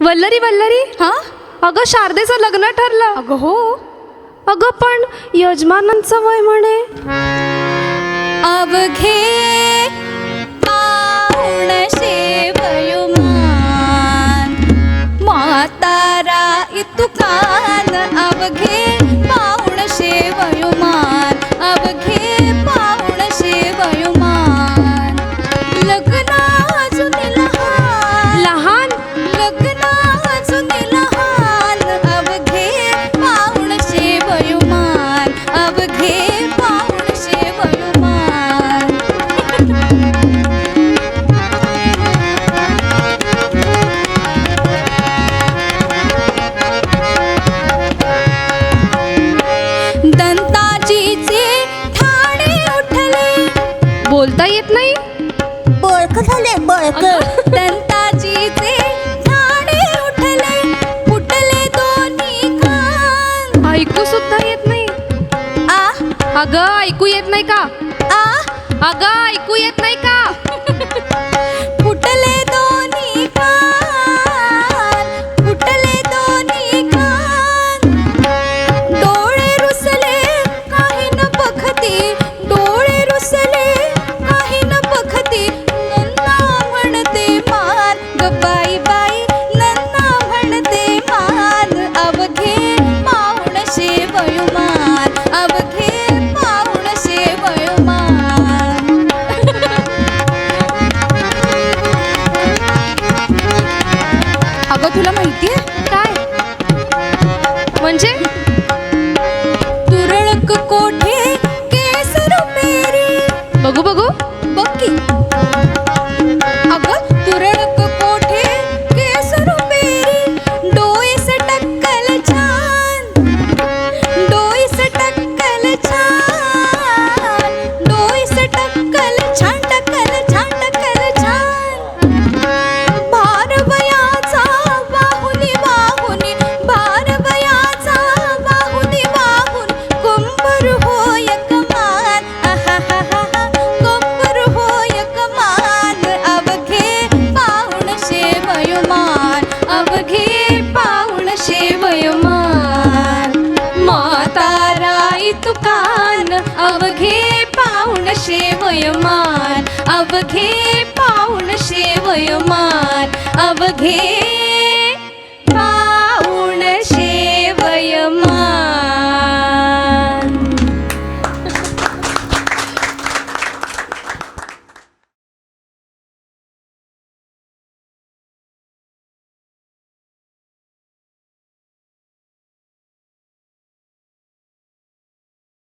वल्लरी वल्लरी? हा? अगं शारदेचं लग्न ठरलं. अगं हो. अगं पण यजमानांचं वय म्हणे. अवघे पाहुणशे वयोमान. म्हातारा इतुकान बोलता येत नाही? बळक झाले बळक. दंताजीचे ठाणे उठले फुटले दोन्ही कान ऐकू सुद्धा येत नाही. आ? अगं ऐकू येत नाही का? आ? अगं ऐकू येत नाही का? अगं तुला माहितीये काय? म्हणजे? तुरळक कोठे पाहुणशे वयोमान. अवघे मान वयोमान. अवघे